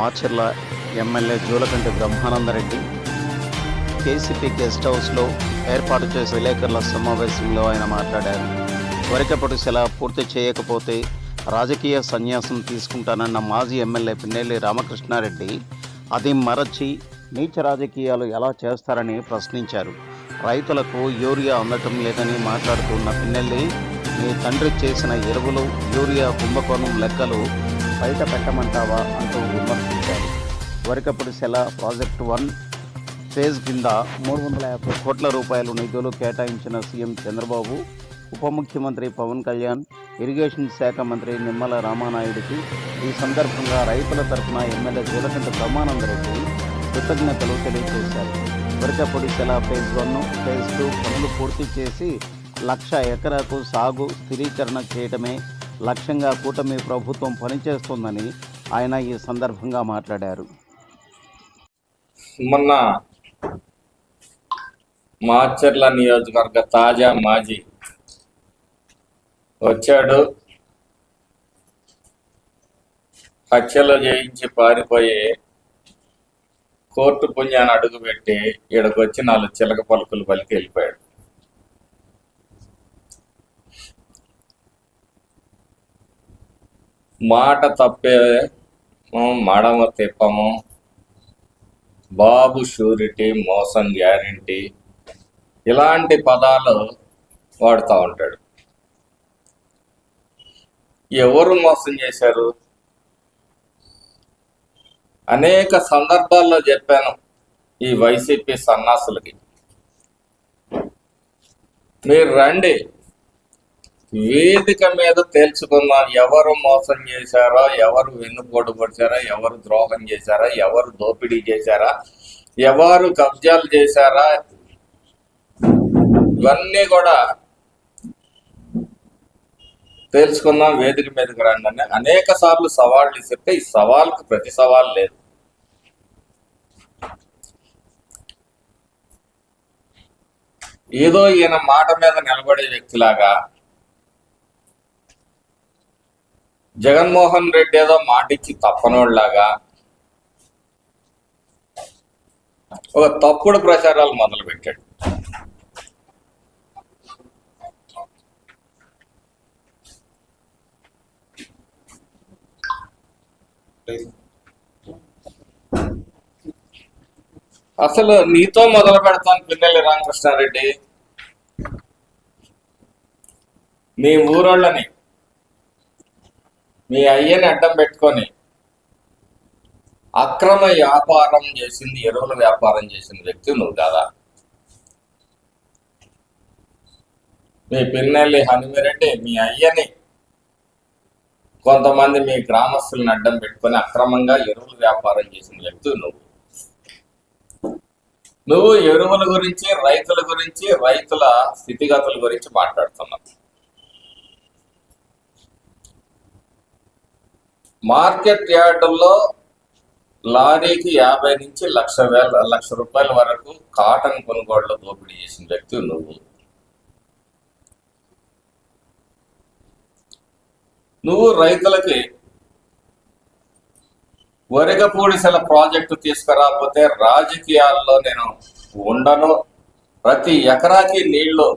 Macherla MLA Julakanti Brahmananda Reddy KCP guest హౌస్లో ఏర్పాటు చేసిన విలేకరుల సమావేశంలో ఆయన మాట్లాడారు. వరకపటి సెల పూర్తి చేయకపోతే రాజకీయ సన్యాసం తీసుకుంటానన్న మాజీ ఎమ్మెల్యే పిన్నెల్లి రామకృష్ణారెడ్డి అది మరచి నీచ రాజకీయాలు ఎలా చేస్తారని ప్రశ్నించారు. రైతులకు యూరియా అందటం లేదని మాట్లాడుతున్న పిన్నెల్లి మీ తండ్రి చేసిన ఎరువులు యూరియా కుంభకోణం లెక్కలు బయట పెట్టమంటావా అంటూ విమర్శించారు. వరకపడి సెల ప్రాజెక్టు వన్ ఫేజ్ కింద మూడు వందల యాభై కోట్ల రూపాయలు నిధులు కేటాయించిన సీఎం చంద్రబాబు ఉప ముఖ్యమంత్రి పవన్ కళ్యాణ్ ఇరిగేషన్ శాఖ మంత్రి నిమ్మల రామానాయుడికి ఈ సందర్భంగా రైతుల తరఫున ఎమ్మెల్యే జూలకంటి బ్రహ్మానందరెడ్డి కృతజ్ఞతలు తెలియజేశారు. వరకపొడి సెల ఫేజ్ వన్ ఫేజ్ టూ పనులు పూర్తి చేసి లక్ష ఎకరాకు సాగు స్థిరీకరణ చేయడమే లక్ష్యంగా కూటమి ప్రభుత్వం పనిచేస్తుందని ఆయన ఈ సందర్భంగా మాట్లాడారు. మొన్న మాచర్ల నియోజకవర్గ తాజా మాజీ వచ్చాడు. హత్యలు చేయించి పారిపోయి కోర్టు పుణ్యాన్ని అడుగుపెట్టి ఇక్కడికి వచ్చి నాలుగు చిలక పలుకులు పలికి వెళ్ళిపోయాడు మాట తప్పే మడమ తిప్పము. బాబు షూరిటీ మోసం గ్యారంటీ ఇలాంటి పదాలు వాడుతూ ఉంటాడు. ఎవరు మోసం చేశారు? అనేక సందర్భాల్లో చెప్పాను ఈ వైసీపీ సన్నాసులకి. మీరు రండి. వేదిక మీద తేల్చుకుందాం. ఎవరు మోసం చేశారో ఎవరు వెన్నుపోటు పడిచారా ఎవరు ద్రోహం చేశారా ఎవరు దోపిడీ చేశారా ఎవరు కబ్జాలు చేశారా ఇవన్నీ కూడా తేల్చుకుందాం. వేదిక మీదకి రండి. అని అనేక సార్లు సవాళ్ళు ఇస్తే ఈ సవాల్కి ప్రతి సవాల్ లేదు. ఏదో ఈయన మాట మీద నిలబడే వ్యక్తిలాగా జగన్మోహన్ రెడ్డి ఏదో మాటిచ్చి తప్పనోళ్ళలాగా ఒక తప్పుడు ప్రచారాలు మొదలు పెట్టాడు అసలు నీతో మొదలు పెడతాను పిన్నెల్లి రామకృష్ణారెడ్డి. మీ ఊరోళ్ళని మీ అయ్యని అడ్డం పెట్టుకొని అక్రమ వ్యాపారం చేసింది ఎరువుల వ్యాపారం చేసిన వ్యక్తి నువ్వు కదా? మీ పిన్నెల్లి హనుమిరెడ్డి మీ అయ్యని కొంతమంది మీ గ్రామస్తులను అడ్డం పెట్టుకొని అక్రమంగా ఎరువుల వ్యాపారం చేసిన వ్యక్తి నువ్వు. నువ్వు ఎరువుల గురించి రైతుల గురించి రైతుల స్థితిగతుల గురించి మాట్లాడుతున్నావు. మార్కెట్ యార్డుల్లో లారీకి యాభై నుంచి లక్ష వేల లక్ష రూపాయల వరకు కాటన్ కొనుగోళ్ళు దోపిడీ చేసిన వ్యక్తి నువ్వు. నువ్వు రైతులకి వరిగపూడిసెల ప్రాజెక్టు తీసుకురాకపోతే రాజకీయాల్లో నేను ఉండను. ప్రతి ఎకరాకి నీళ్ళు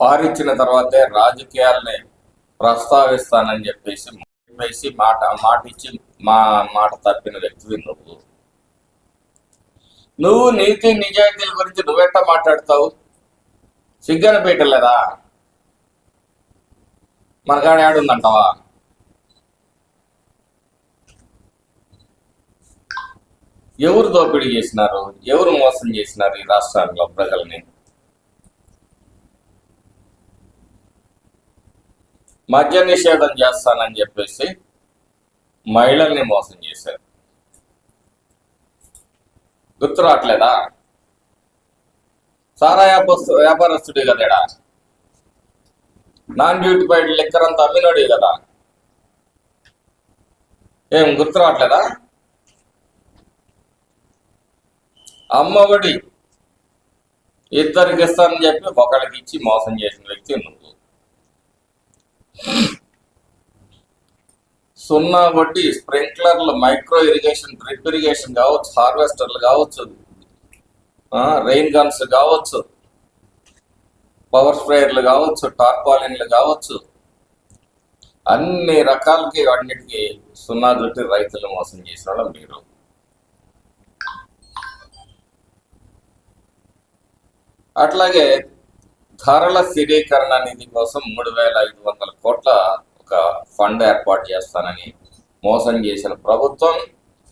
పారించిన తర్వాతే రాజకీయాల్ని ప్రస్తావిస్తానని చెప్పేసి వేసి మాట మాట ఇచ్చి మా మాట తప్పిన వ్యక్తివి నువ్వు. నువ్వు నీతి నిజాయితీల గురించి నువ్వెట్ట మాట్లాడతావు? సిగ్గన పెట్టలేదా మనకాడ ఏడుందంటావా ఎవరు దోపిడీ చేసినారు? ఎవరు మోసం చేసినారు ఈ రాష్ట్రాల్లో ప్రజల్ని? మద్య నిషేధం చేస్తానని చెప్పేసి మహిళల్ని మోసం చేశారు. గుర్తు రావట్లేదా? సారా వ్యాపస్తు వ్యాపారస్తుడే కదేడా నాన్ డ్యూటిఫైడ్ లెక్కర్ అంతా అమ్మినోడి కదా. ఏం గుర్తు రావట్లేదా? అమ్మఒడి ఇద్దరికి ఇస్తానని చెప్పి ఒకరికి ఇచ్చి మోసం చేసిన వ్యక్తి నువ్వు సున్నా వడ్డీ స్ప్రింక్లర్లు మైక్రో ఇరిగేషన్ డ్రిప్ ఇరిగేషన్ కావచ్చు హార్వెస్టర్లు కావచ్చు రెయిన్ గన్స్ కావచ్చు పవర్ స్ప్రేయర్లు కావచ్చు టార్పాలిన్లు కావచ్చు అన్ని రకాలకి అన్నిటికీ సున్నా దుట్టి రైతులు మోసం చేసిన వాళ్ళు మీరు. అట్లాగే ధరల స్థిరీకరణ నిధి కోసం మూడు వేల ఐదు వందల కోట్ల ఒక ఫండ్ ఏర్పాటు చేస్తానని మోసం చేసిన ప్రభుత్వం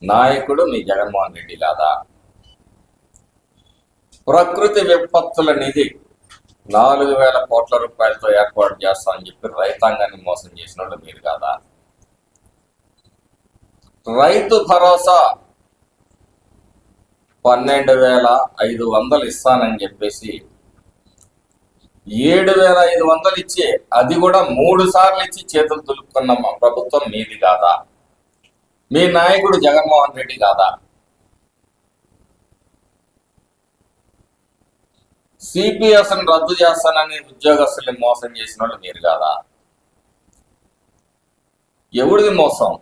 నాయకుడు మీ జగన్మోహన్ రెడ్డి లాదా. ప్రకృతి విపత్తుల నిధి నాలుగు వేల కోట్ల రూపాయలతో ఏర్పాటు చేస్తామని చెప్పి రైతాంగాన్ని మోసం చేసిన వాళ్ళు మీరు కాదా? రైతు భరోసా పన్నెండు వేల ఐదు వందలు ఇస్తానని చెప్పేసి ఏడు వేల ఐదు వందలు ఇచ్చి అది కూడా మూడు సార్లు ఇచ్చి చేతులు దులుపుకున్న ప్రభుత్వం మీది కాదా? మీ నాయకుడు జగన్మోహన్ రెడ్డి కాదా? సిపిఎస్ రద్దు చేస్తానని ఉద్యోగస్తుల్ని మోసం చేసిన వాళ్ళు మీరు కాదా? ఎవడిది మోసం?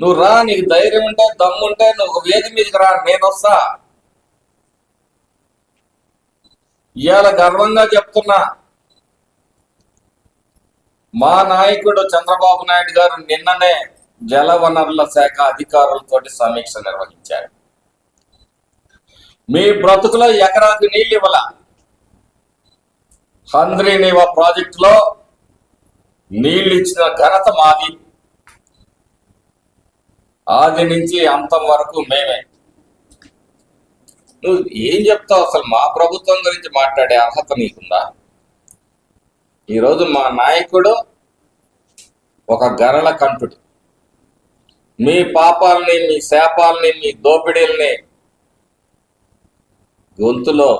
నువ్వు రా నీకు ధైర్యం ఉంటే దమ్ముంటే నువ్వు వేది మీదకి రా నేను వస్తా ఇవాళ గర్వంగా చెప్తున్నా. మా నాయకుడు చంద్రబాబు నాయుడు గారు నిన్ననే జలవనరుల శాఖ అధికారులతోటి సమీక్ష నిర్వహించారు. మీ బ్రతుకులో ఎకరాకు నీళ్ళు ఇవ్వాల? హంద్రీనివ ప్రాజెక్టులో నీళ్ళు ఇచ్చిన ఘనత మాది. ఆది నుంచి అంతం వరకు మేమే. నువ్వు ఏం చెప్తావు అసలు? మా ప్రభుత్వం గురించి మాట్లాడే అర్హత నీకుందా? ఈరోజు మా నాయకుడు ఒక గరళ కంఠుడు మీ పాపాలని మీ శాపాలని మీ దోపిడీల్ని గొంతులో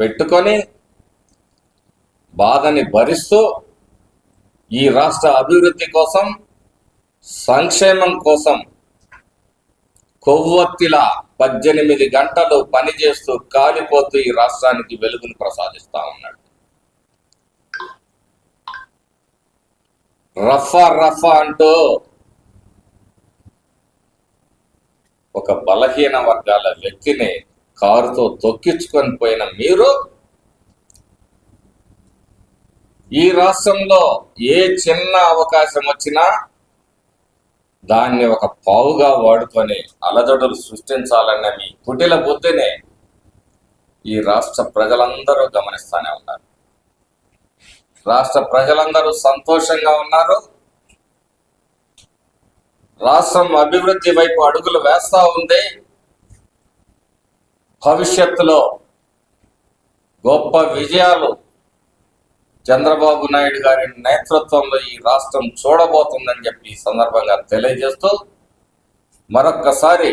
పెట్టుకొని బాధని భరిస్తూ ఈ రాష్ట్ర అభివృద్ధి కోసం సంక్షేమం కోసం కొవ్వొత్తిలా పద్దెనిమిది గంటలు పనిచేస్తూ కాలిపోతూ ఈ రాష్ట్రానికి వెలుగును ప్రసాదిస్తా ఉన్నాడు. రఫా రఫా అంటూ ఒక బలహీన వర్గాల వ్యక్తిని కారుతో తొక్కించుకొని పోయిన మీరు ఈ రాష్ట్రంలో ఏ చిన్న అవకాశం వచ్చినా దాన్ని ఒక పావుగా వాడుకొని అలజడులు సృష్టించాలన్న మీ కుటిల బుద్ధిని ఈ రాష్ట్ర ప్రజలందరూ గమనిస్తూనే ఉన్నారు. రాష్ట్ర ప్రజలందరూ సంతోషంగా ఉన్నారు. రాష్ట్రం అభివృద్ధి వైపు అడుగులు వేస్తూ ఉంది. భవిష్యత్తులో గొప్ప విజయాలు చంద్రబాబు నాయుడు గారి నేతృత్వంలో ఈ రాష్ట్రం చూడబోతుందని చెప్పి ఈ సందర్భంగా తెలియజేస్తూ మరొక్కసారి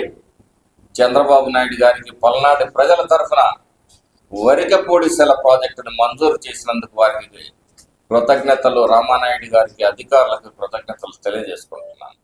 చంద్రబాబు నాయుడు గారికి పల్నాడు ప్రజల తరఫున వరికపూడి సెల ప్రాజెక్టును మంజూరు చేసినందుకు వారికి కృతజ్ఞతలు. రామానాయుడు గారికి అధికారులకు కృతజ్ఞతలు తెలియజేసుకుంటున్నాను.